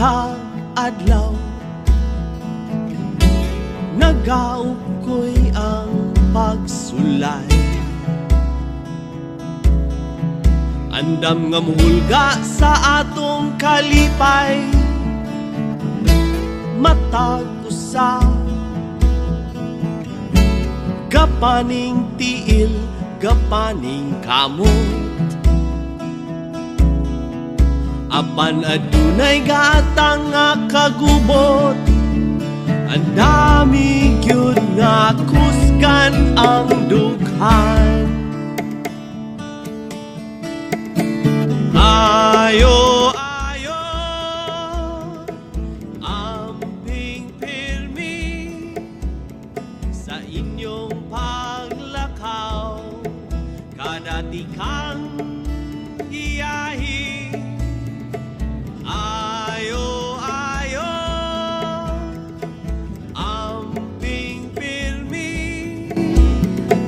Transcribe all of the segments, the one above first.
Matag adlaw Nagaog ko'y ang pagsulay. Andam nga muhulga sa atong kalipay Matag usa Gapaning tiil, gapaning kamot. Apan adunay gatang nga kagubot. Ang dami gyud nga kusgan ang dughan. Ayo, ayo Amping pirmi Sa inyong paglakaw. Kadatikang iyahi Ayo, ayo Amping pirmi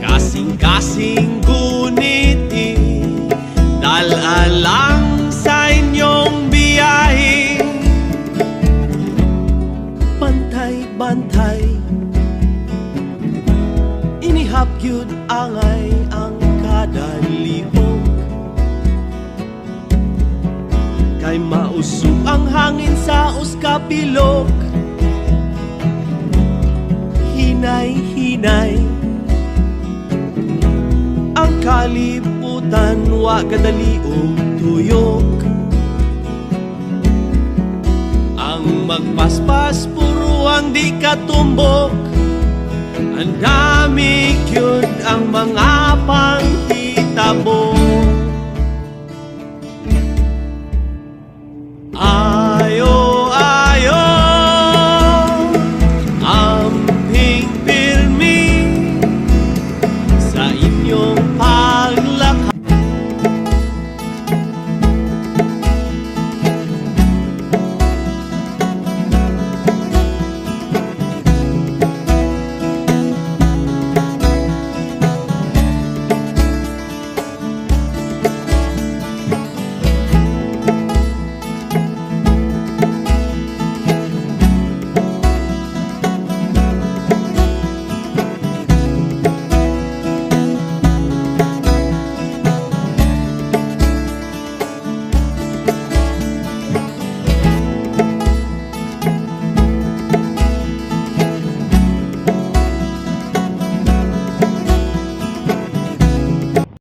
Kasing-kasing guniti Dalalang sa inyong biyahe. Bantay-bantay Inihap yun angay ang kada Kay mausog ang hangin sa uskapilok Hinay-hinay. Ang kalibutan wa kadali og tuyok. Ang magpaspas puro ang di katumbok. Ang dami